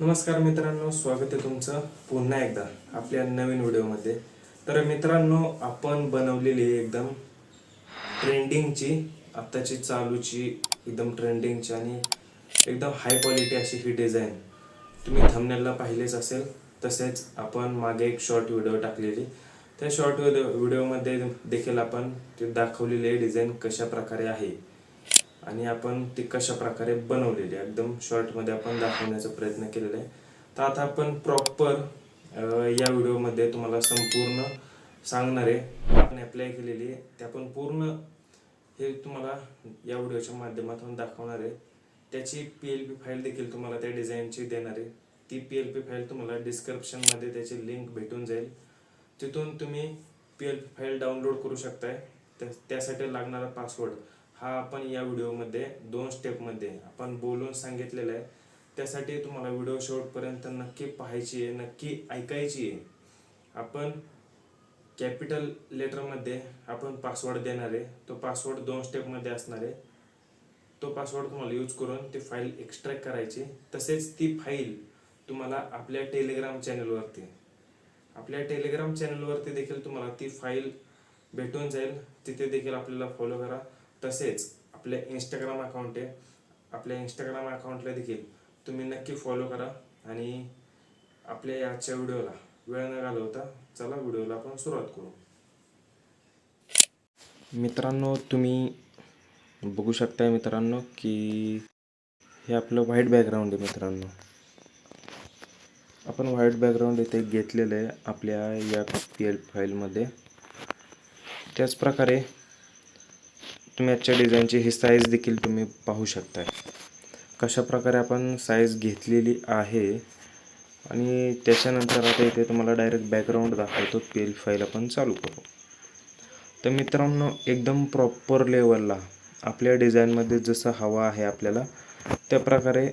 नमस्कार मित्रांनो स्वागत आहे तुमचं पुन्हा एकदा आपल्या नवीन व्हिडिओमध्ये. तर मित्रांनो आपण बनवलेली एकदम ट्रेंडिंगची आत्ताची चालूची एकदम ट्रेंडिंगची आणि एकदम हाय क्वालिटी अशी ही डिझाईन तुम्ही थंबनेलला पाहिलेच असेल तसेच आपण मागे एक शॉर्ट व्हिडिओ टाकलेली. त्या शॉर्ट व्हिडिओ व्हिडिओमध्ये देखील आपण ते दाखवलेली डिझाईन कशा प्रकारे आहे. आणि आपण ती कशा प्रकारे बनवलेली आहे. एकदम शॉर्टमध्ये आपण दाखवण्याचा प्रयत्न केलेला आहे. तर आता आपण प्रॉपर या व्हिडिओमध्ये तुम्हाला संपूर्ण सांगणार आहे. आपण अप्लाय केलेली आहे. ते आपण पूर्ण हे तुम्हाला या व्हिडिओच्या माध्यमातून दाखवणार आहे. त्याची पी एल पी फाईल देखील तुम्हाला त्या डिझाईनची देणार आहे. ती पी एल पी फाईल तुम्हाला डिस्क्रिप्शनमध्ये त्याची लिंक भेटून जाईल. तिथून तुम्ही P L P file download करू शकताय. त्या- त्यासाठी लागणारा पासवर्ड हा आपण या व्हिडिओमध्ये दोन स्टेपमध्ये आपण बोलून सांगितलेला आहे. त्यासाठी तुम्हाला व्हिडिओ शेवटपर्यंत नक्की पाहायची आहे नक्की ऐकायची आहे. आपण कॅपिटल लेटरमध्ये आपण पासवर्ड देणार आहे. तो पासवर्ड दोन स्टेपमध्ये असणार आहे. तो पासवर्ड तुम्हाला यूज करून ती फाईल एक्स्ट्रॅक्ट करायची. तसेच ती फाईल तुम्हाला आपल्या टेलिग्राम चॅनलवरती आपल्या टेलिग्राम चॅनलवरती देखील तुम्हाला ती फाईल भेटून जाईल. तिथे देखील आपल्याला फॉलो करा. तसेच आपल्या इंस्टाग्राम अकाउंट आहे. आपल्या इंस्टाग्राम अकाउंटला देखील तुम्ही नक्की फॉलो करा आणि आपल्या आजच्या व्हिडिओला वेळ न घालवता चला व्हिडिओला आपण सुरुवात करू. मित्रांनो तुम्ही बघू शकताय मित्रांनो की हे आपलं व्हाईट बॅकग्राऊंड आहे मित्रांनो. आपण व्हाईट बॅकग्राऊंड इथे घेतलेलं आहे आपल्या या पी एल फाईलमध्ये त्याचप्रकारे तुम्ही आजच्या डिझाईनची ही साईज देखील तुम्ही पाहू शकताय. कशा प्रकारे आपण साईज घेतलेली आहे आणि त्याच्यानंतर आता इथे तुम्हाला डायरेक्ट बॅकग्राऊंड दाखवतो पी एल फाईल आपण चालू करू. तर मित्रांनो एकदम प्रॉपर लेवलला आपल्या डिझाईनमध्ये जसं हवा आहे आपल्याला त्या प्रकारे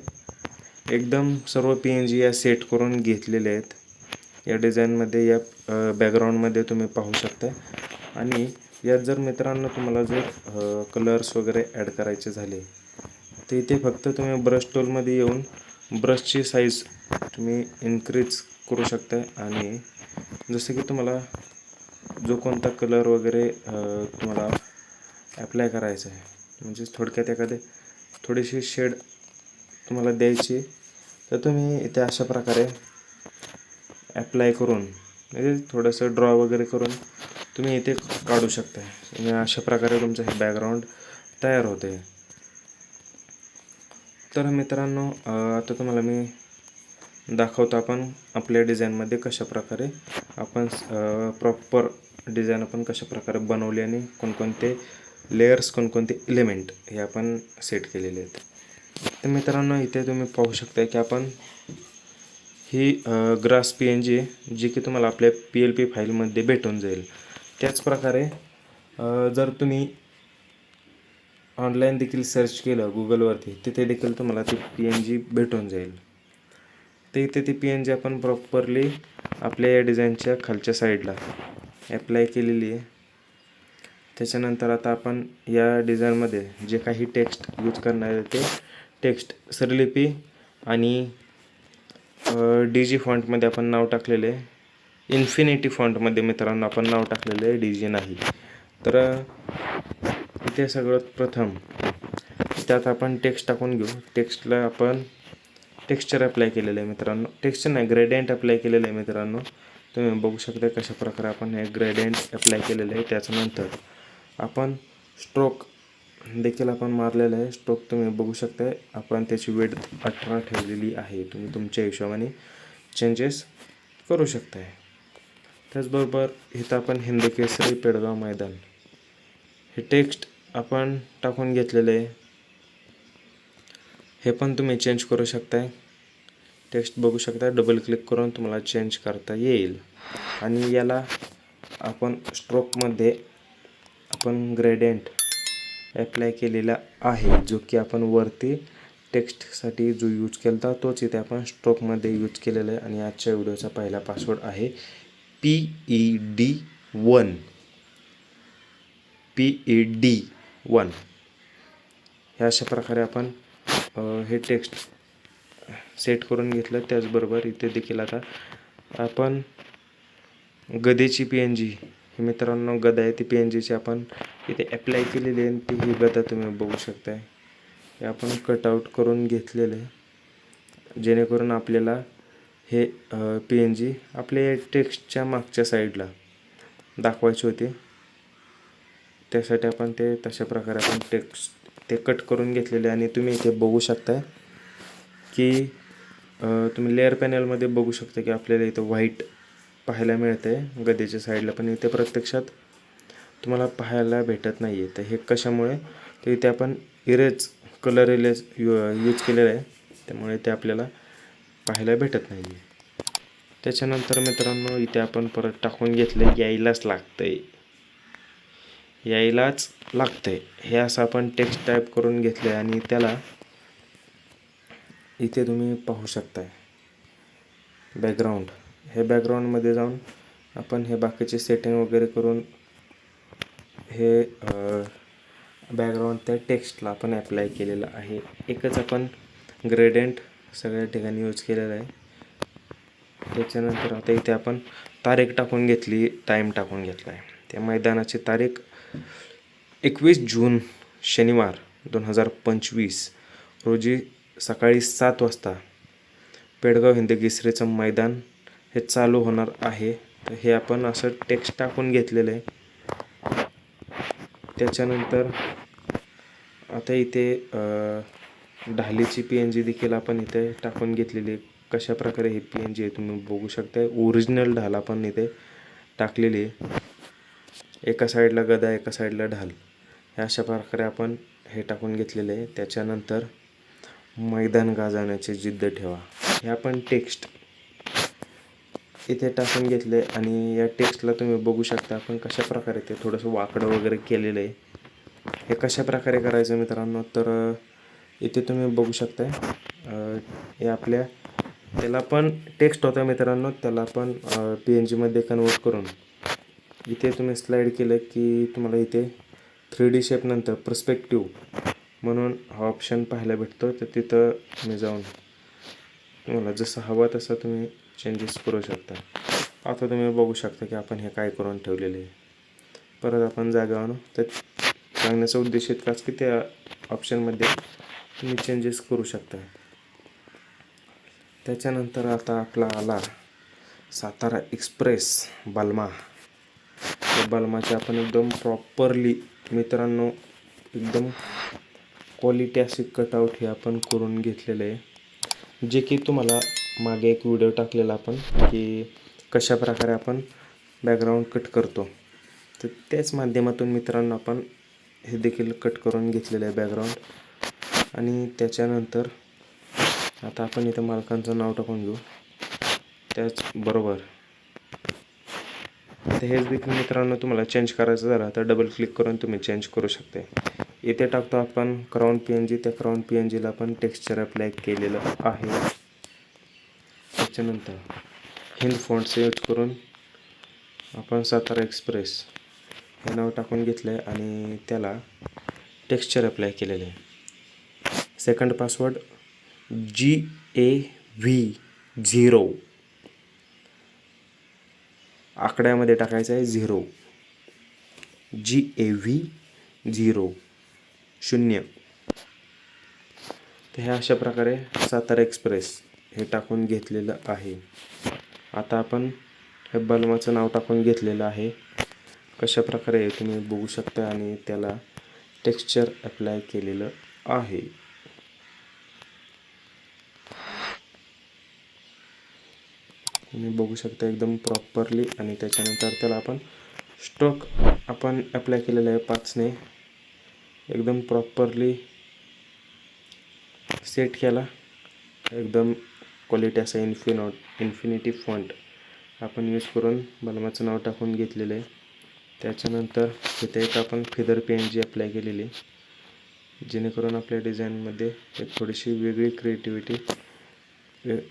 एकदम सर्व पी एन जी या सेट करून घेतलेले आहेत. या डिझाईनमध्ये या बॅकग्राऊंडमध्ये तुम्ही पाहू शकता आणि यात जर मित्रांनो तुम्हाला जर कलर्स वगैरे ॲड करायचे झाले तर इथे फक्त तुम्ही ब्रश टोलमध्ये येऊन ब्रशची साईज तुम्ही इन्क्रीज करू शकता. आणि जसं की तुम्हाला जो कोणता कलर वगैरे तुम्हाला ॲप्लाय करायचा आहे म्हणजे थोडक्यात एखादे थोडीशी शेड तुम्हाला द्यायची तर तुम्ही इथे अशा प्रकारे ॲप्लाय करून म्हणजे थोडंसं ड्रॉ वगैरे करून तुम्ही इथे काढू शकता. आणि अशा प्रकारे तुमचं हे बॅकग्राऊंड तयार होते. तर मित्रांनो आता तुम्हाला मी दाखवतो आपण आपल्या डिझाईनमध्ये कशा प्रकारे आपण प्रॉपर डिझाईन आपण कशा प्रकारे बनवली आणि कोणकोणते लेयर्स कोणकोणते इलिमेंट हे आपण सेट केलेले आहेत. तर मित्रांनो इथे तुम्ही पाहू शकता की आपण ही grass P N G G की तुम्हाला आपल्या पी एल पी फाईलमध्ये भेटून जाईल. त्याचप्रकारे जर तुम्ही ऑनलाईन देखील सर्च केलं गुगलवरती तिथे देखील तुम्हाला ती पी एन जी भेटून जाईल. ते इथे ती पी एन जी आपण प्रॉपरली आपल्या या डिझाईनच्या खालच्या साईडला ॲप्लाय केलेली आहे. त्याच्यानंतर आता आपण या डिझाईनमध्ये जे काही टेक्स्ट यूज करणार आहे ते टेक्स्ट सरलिपी आणि डी जी फॉन्टमध्ये आपण नाव टाकलेले आहे. इन्फिनिटी फॉन्टमध्ये मित्रांनो आपण नाव टाकलेलं आहे डी जी नाही तर इथे सगळ्यात प्रथम त्यात आपण टेक्स्ट टाकून घेऊ. टेक्स्टला आपण टेक्स्चर अप्लाय केलेलं आहे मित्रांनो. टेक्स्चर नाही ग्रेडियंट अप्लाय केलेलं आहे मित्रांनो. तुम्ही बघू शकता कशा प्रकारे आपण हे ग्रेडियंट अप्लाय केलेलं आहे त्याच्यानंतर आपण स्ट्रोक देखील आपण मारलेलं आहे. स्ट्रोक तुम्ही बघू शकता आपण त्याची वेट अठरा ठेवलेली आहे. तुम्ही तुमच्या हिशोबाने चेंजेस करू शकताय. त्याचबरोबर इथं आपण हिंदकेसरी पेडगाव मैदान. हे टेक्स्ट आपण टाकून घेतलेलं आहे. हे पण तुम्ही चेंज करू शकताय. टेक्स्ट बघू शकता डबल क्लिक करून तुम्हाला चेंज करता येईल. आणि याला आपण स्ट्रोकमध्ये आपण ग्रेडियंट ॲप्लाय केलेला आहे जो की आपण वरती टेक्स्टसाठी जो यूज केला होता तोच इथे आपण स्ट्रोकमध्ये यूज केलेला आहे. आणि आजच्या व्हिडिओचा पहिला पासवर्ड आहे P E D one P E D one ह्या अशा प्रकारे आपण हे टेक्स्ट सेट करून घेतलं. त्याचबरोबर इथे देखील आता आपण गदेची पी एन जी ही मित्रांनो गदा आहे ती पी एन जीची आपण इथे अप्लाय केलेली आहे आणि ती ही गदा तुम्ही बघू शकताय. हे आपण कटआउट करून घेतलेलं आहे. जेणेकरून आपल्याला हे पी एन जी आपल्या टेक्स्टच्या मागच्या साईडला दाखवायचे होते. त्यासाठी आपण ते तशा प्रकारे आपण टेक्स्ट ते कट करून घेतलेले आणि तुम्ही इथे बघू शकताय की तुम्ही लेअर पॅनलमध्ये बघू शकता की आपल्याला इथं व्हाईट पाहायला मिळतं आहे गदेच्या साईडला पण इथे प्रत्यक्षात तुम्हाला पाहायला भेटत नाही आहे तर हे कशामुळे? तर इथे आपण erase colour erase you use केलेलं आहे. त्यामुळे ते आपल्याला पाहायला भेटत नाही आहे त्याच्यानंतर मित्रांनो इथे आपण परत टाकून घेतलं यायलाच लागतंय. यायलाच लागतंय. हे असं आपण टेक्स्ट टाईप करून घेतलं आहे आणि त्याला इथे तुम्ही पाहू शकताय. बॅकग्राऊंड हे बॅकग्राऊंडमध्ये जाऊन आपण हे बाकीचे सेटिंग वगैरे करून हे बॅकग्राऊंड त्या टेक्स्टला आपण अप्लाय केलेलं आहे. एकच आपण ग्रेडेंट सगळ्या ठिकाणी यूज केलेला आहे. त्याच्यानंतर आता इथे आपण तारीख टाकून घेतली टाईम टाकून घेतला आहे त्या मैदानाची तारीख एकवीस जून शनिवार दोन हजार पंचवीस रोजी सकाळी सात वाजता पेडगाव हिंद मैदान हे चालू होणार आहे. तर हे आपण असं टेक्स्ट टाकून घेतलेलं आहे. त्याच्यानंतर आता इथे ढालीची पी एन जी देखील आपण इथे टाकून घेतलेली आहे. कशा प्रकारे ही पी एन जी आहे तुम्ही बघू शकता ओरिजिनल ढाल आपण इथे टाकलेली आहे. एका साईडला गदा एका साईडला ढाल. हे अशा प्रकारे आपण हे टाकून घेतलेले आहे. त्याच्यानंतर मैदान गाजवण्याची जिद्द ठेवा. हे आपण टेक्स्ट इथे टाकून घेतले आणि या टेक्स्टला तुम्ही बघू शकता आपण कशा प्रकारे ते थोडंसं वाकडं वगैरे केलेलं आहे. हे कशा प्रकारे करायचं मित्रांनो? तर इथे तुम्ही बघू शकताय. हे आपल्या त्याला पण टेक्स्ट होता मित्रांनो त्याला पण पी एन जीमध्ये कन्वर्ट करून. इथे तुम्ही स्लाईड केलं की तुम्हाला इथे थ्री डी शेपनंतर पर्स्पेक्टिव्ह म्हणून हा ऑप्शन पाहायला भेटतो. तर तिथं तुम्ही जाऊन तुम्हाला जसं हवं तसं तुम्ही चेंजेस करू शकता. आता तुम्ही बघू शकता की आपण हे काय करून ठेवलेले आहे. परत आपण जागा आणू तर सांगण्याचा उद्देश इतकाच की त्या ऑप्शनमध्ये तुम्ही चेंजेस करू शकता. त्याच्यानंतर आता आपला आला सातारा एक्सप्रेस बलमा. त्या बलमाचे आपण एकदम प्रॉपरली मित्रांनो एकदम क्वालिटी अशी कटआउट हे आपण करून घेतलेलं आहे. जे की तुम्हाला मागे एक व्हिडिओ टाकलेला आपण की कशा प्रकारे आपण बॅकग्राऊंड कट करतो. तर त्याच माध्यमातून मित्रांनो आपण हे देखील कट करून घेतलेलं आहे बॅकग्राऊंड आणि त्याच्यानंतर आता आपण इथं मालकांचं नाव टाकून घेऊ. त्याचबरोबर आता हेच देखील मित्रांनो तुम्हाला चेंज करायचं झालं तर डबल क्लिक करून तुम्ही चेंज करू शकते इथे टाकतो आपण क्राऊन पी एन जी त्या क्राऊन पी एन जीला आपण टेक्स्चर अप्लाय केलेलं आहे. त्याच्यानंतर हिंद फॉन्ट्स यूज करून आपण सातारा एक्सप्रेस हे नाव टाकून घेतलं आहे आणि त्याला टेक्स्चर अप्लाय केलेलं आहे. Second password G A V zero आकड्यामध्ये टाकायचं आहे zero G A V zero शून्य. तर हे अशा प्रकारे सातारा एक्सप्रेस हे टाकून घेतलेलं आहे. आता आपण हे बलमाचं नाव टाकून घेतलेलं आहे. कशा प्रकारे तुम्ही बघू शकता आणि त्याला टेक्स्चर अप्लाय केलेलं आहे. तुम्ही बघू शकता एकदम प्रॉपरली आणि त्याच्यानंतर त्याला आपण स्ट्रोक आपण अप्लाय केलेला आहे पाचने. एकदम प्रॉपरली सेट केला. एकदम क्वालिटी असा इन्फिनॉट इन्फिनिटी फॉन्ट आपण यूज करून बलमाचं नाव टाकून घेतलेलं आहे. त्याच्यानंतर इथे एक आपण फिदर पेन जी अप्लाय केलेली जेणेकरून आपल्या डिझाईनमध्ये एक थोडीशी वेगळी क्रिएटिव्हिटी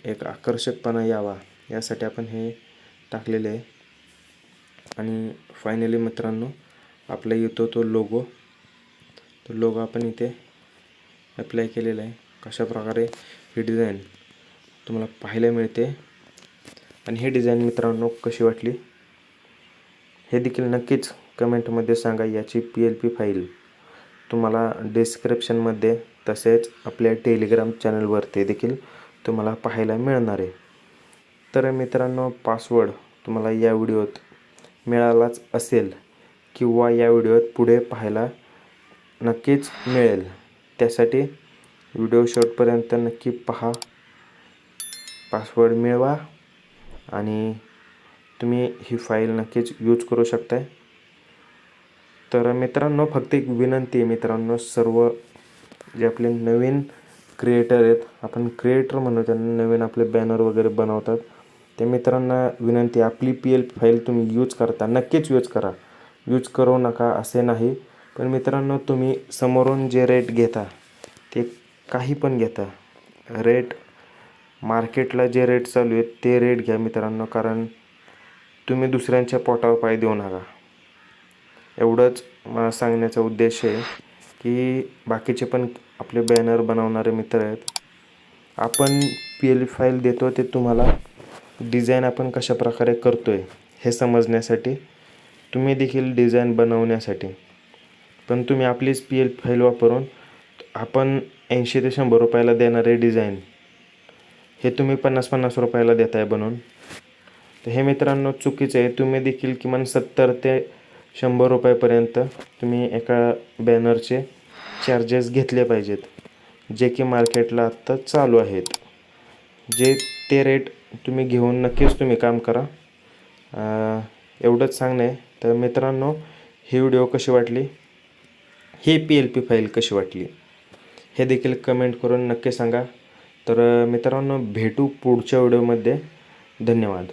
एक आकर्षकपणा यावा. यासाठी आपण हे टाकलेले आहे. आणि फायनली मित्रांनो आपला येतो तो लोगो तो लोगो आपण इथे अप्लाय केलेला आहे. कशा प्रकारे ही डिझाईन तुम्हाला पाहायला मिळते. आणि हे डिझाईन मित्रांनो कशी वाटली? हे देखील नक्कीच कमेंटमध्ये सांगा. याची पी एल पी फाईल तुम्हाला डिस्क्रिप्शनमध्ये तसेच आपल्या टेलिग्राम चॅनलवरती देखील तुम्हाला पाहायला मिळणार आहे. तर मित्रांनो पासवर्ड तुम्हाला या व्हिडिओत मिळालाच असेल किंवा या व्हिडिओत पुढे पाहायला नक्कीच मिळेल. त्यासाठी व्हिडिओ शेवटपर्यंत नक्की पहा. पासवर्ड मिळवा आणि तुम्ही ही फाईल नक्कीच यूज करू शकताय. तर मित्रांनो फक्त एक विनंती आहे मित्रांनो सर्व जे आपले नवीन क्रिएटर आहेत आपण क्रिएटर म्हणू त्यांना नवीन आपले बॅनर वगैरे बनवतात. ते मित्रांना विनंती आपली पी एल फाईल तुम्ही यूज करता नक्कीच यूज करा. यूज करू नका असे नाही. पण मित्रांनो तुम्ही समोरून जे रेट घेता ते काही पण घेता. रेट मार्केटला जे रेट चालू आहेत ते रेट घ्या मित्रांनो कारण तुम्ही दुसऱ्यांच्या पोटावर पाय देऊ नका. एवढंच मला सांगण्याचा उद्देश आहे की बाकीचे पण आपले बॅनर बनवणारे मित्र आहेत आपण पी एल फाईल देतो ते तुम्हाला डिझाईन आपण कशा प्रकारे करतो आहे हे समजण्यासाठी तुम्ही देखील डिझाईन बनवण्यासाठी. पण तुम्ही आपलीच पी एल फाईल वापरून आपण ऐंशी ते शंभर रुपयाला देणारे डिझाईन हे तुम्ही पन्नास पन्नास रुपयाला देताय बनवून तर हे मित्रांनो चुकीचं आहे. तुम्ही देखील किमान सत्तर ते शंभर रुपयापर्यंत तुम्ही एका बॅनरचे चार्जेस घेतले पाहिजेत जे की मार्केटला आत्ता चालू आहेत. जे ते रेट तुम्ही घेऊन नक्कीच तुम्ही काम करा. एवढंच सांगणं. तर मित्रांनो ही व्हिडिओ कशी वाटली? ही पी एल पी फाईल कशी वाटली? हे देखील कमेंट करून नक्की सांगा. तर मित्रांनो भेटू पुढच्या व्हिडिओमध्ये. धन्यवाद.